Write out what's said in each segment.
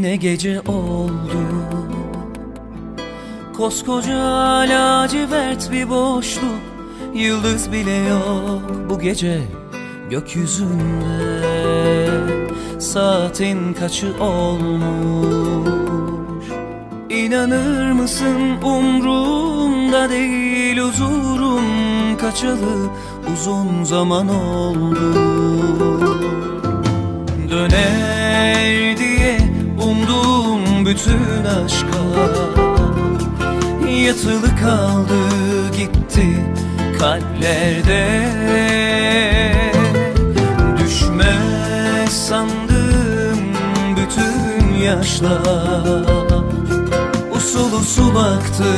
gece oldu. Koskoca lacivert bir boşluk Yıldız bile yok bu gece gökyüzünde. Saatin kaçı olmuş? İnanır mısın umrumda değil huzurum kaçalı uzun zaman oldu bütün aşklar Yatılı kaldı gitti kalplerde. Düşmez sandım bütün yaşlar. Usul usul aktı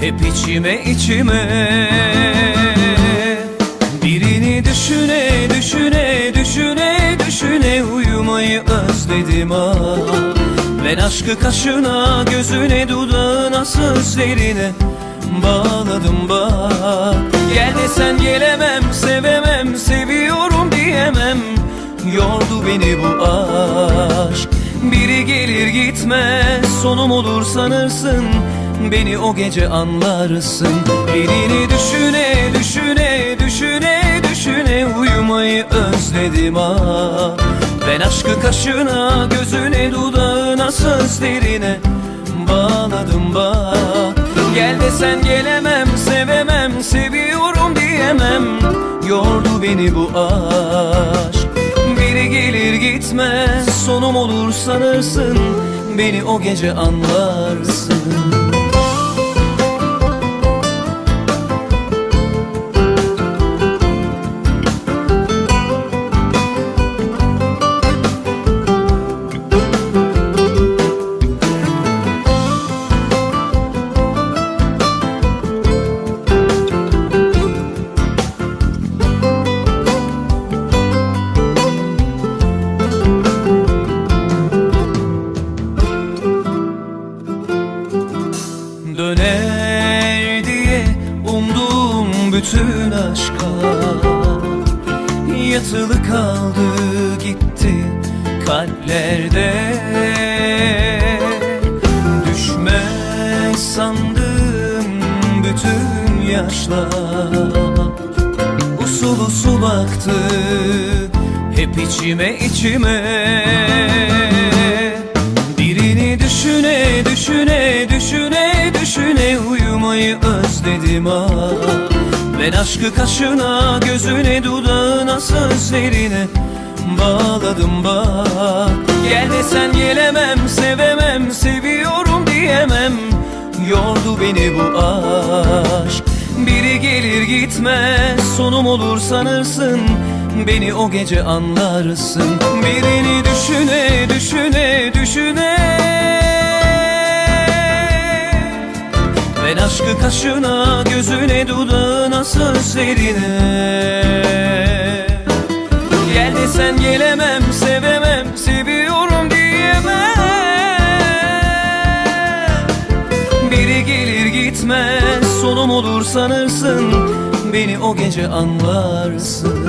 hep içime içime. Birini düşüne düşüne düşüne düşüne uyumayı özledim ah Ben aşkı kaşına gözüne dudağına sözlerine bağladım bak. Gel desen gelemem sevemem seviyorum diyemem. Yordu beni bu aşk. Biri gelir gitmez sonum olur sanırsın. Beni o gece anlarsın. Birini düşüne düşüne düşüne düşüne Uyumayı özledim ah. Ben aşkı kaşına gözüne dudağına sözlerine Bağladım bak. Gel desen gelemem sevemem Seviyorum diyemem. Yordu beni bu aşk. Biri gelir gitmez sonum olur sanırsın. Beni o gece anlarsın Yatılı kaldı gitti kalplerde. Düşmez sandım bütün yaşlar. Usul usul aktı hep içime içime. Birini düşüne düşüne düşüne düşüne uyumayı özledim ah Ben aşkı kaşına gözüne dudağına sözlerine bağladım bak. Gel desen gelemem sevemem seviyorum diyemem. Yordu beni bu aşk. Biri gelir gitmez sonum olur sanırsın. Beni o gece anlarsın. Birini düşüne düşüne düşüne Ben aşkı kaşına gözüne dudağına sözlerine. Gel desen gelemem sevemem seviyorum diyemem. Biri gelir gitmez sonum olur sanırsın. Beni o gece anlarsın